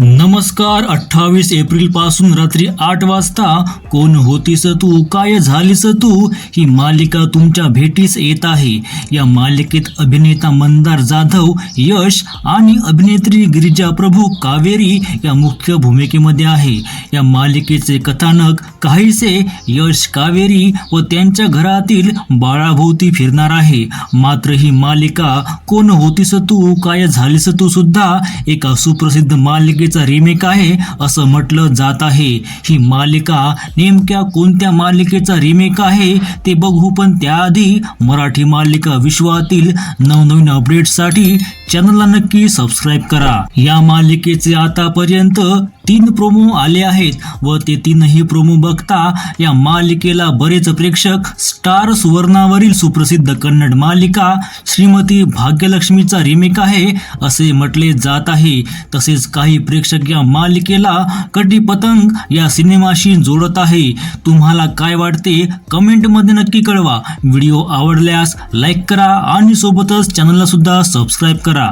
नमस्कार अठ्ठावीस एप्रिलपासून रात्री आठ वाजता. कोण होतीस तू? काय झालीस तू? ही मालिका तुमच्या भेटीस येत आहे. या मालिकेत अभिनेता मंदार जाधव यश आणि अभिनेत्री गिरिजा प्रभू कावेरी या मुख्य भूमिकेमध्ये आहे. या मालिकेचे कथानक काहीसे यश कावेरी व त्यांच्या घरातील बाळाभोवती फिरणार आहे. मात्र ही मालिका कोण होतीस तू? काय झालीस तू सुद्धा? एका सुप्रसिद्ध मालिके मालिकेचा रिमेक आहे असं म्हटलं जात आहे. ही मालिका नेमक्या कोणत्या मालिकेचा रिमेक आहे ते बघू पण त्याआधी मराठी मालिका विश्वातील नवनवीन अपडेट्ससाठी चॅनलला नक्की सबस्क्राईब करा. या मालिकेचे आतापर्यंत तीन प्रोमो आले आहेत व ते तीनही प्रोमो बघता या मालिकेला बरेच प्रेक्षक स्टार सुवर्णावरील सुप्रसिद्ध कन्नड मालिका श्रीमती भाग्यलक्ष्मीचा रिमेक आहे असे म्हटले जात आहे. तसेच काही प्रेक्षक या मालिकेला कटी पतंग या सिनेमाशी जोडत आहे. तुम्हाला काय वाटते? कमेंटमध्ये नक्की कळवा. व्हिडिओ आवडल्यास लाईक करा आणि सोबतच चॅनलला सुद्धा सबस्क्राईब करा.